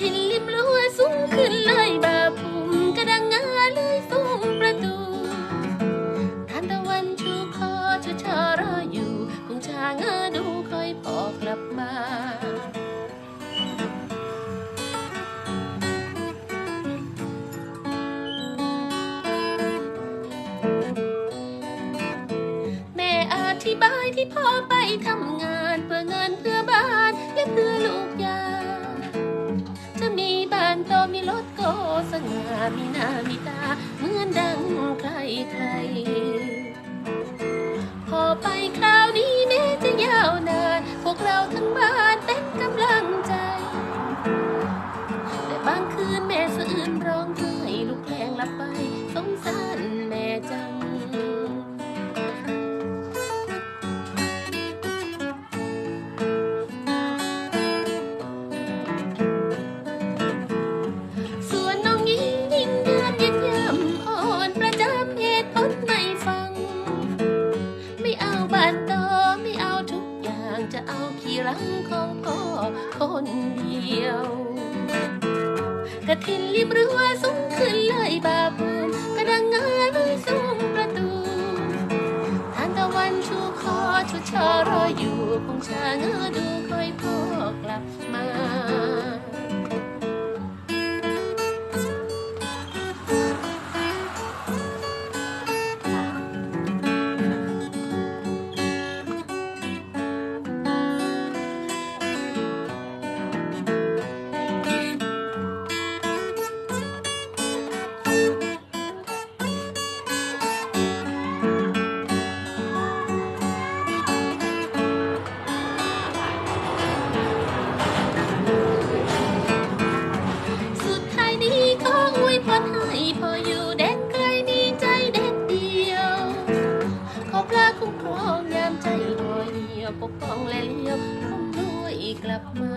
ทินลิมรัวสูงขึ้นเลยบาภูมกระดังงาเลยสูงประตูทันตะวันชูคอชะชารออยู่คงชาเงาดูคอยพอกลับมาที่บายที่พ่อไปทำงานเพื่อเงินเพื่อบ้านและเพื่อลูก มีรถโกสง่ามีหน้ามีตา เหมือนดังใครใคร พอไปคราวนี้แม้จะยาวนาน พวกเราทั้งบ้านเป็นกำลังใจ แต่บางคืนแม่สะอื้นร้องไห้ลูกแกล้งหลับไปาบ้านโตไม่เอาทุกอย่างจะเอาขี้รังของพ่อคนเดียว กระทินริมรั้วสูงขึ้นเลยบาบูนกระดังงาเลยสูงประตูทานตะวันชูคอชุดชอรออยู่คงชาเงอดูคอยพ่อกลับมา กลับมา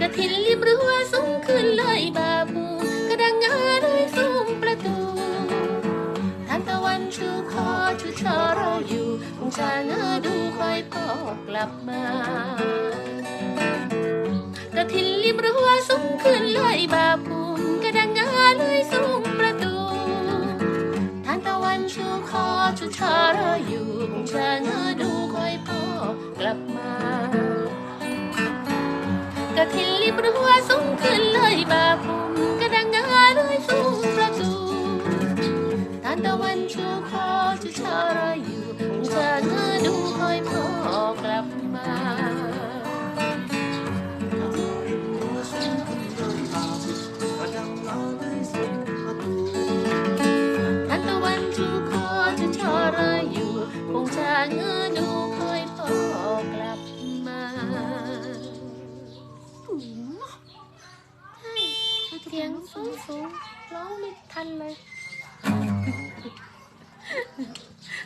กระถินริมรั้วสูงขึ้นเลยบาบูกระดังงาเลยสูงประตูทานตะวันชูคอชูชอรออยู่คงชาเงือดูคอยพ่อกลับมากระถินริมรั้วสูงขึ้นเลยบาภูมิกระดังงาเลยสูงประตูทานตะวันชูคอชูชอรออยู่คงชาเงือ กระถินริบรั้วสูงขึ้นเลยบาภูมิกร เลย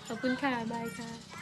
ขอบคุณค่ะ บายค่ะ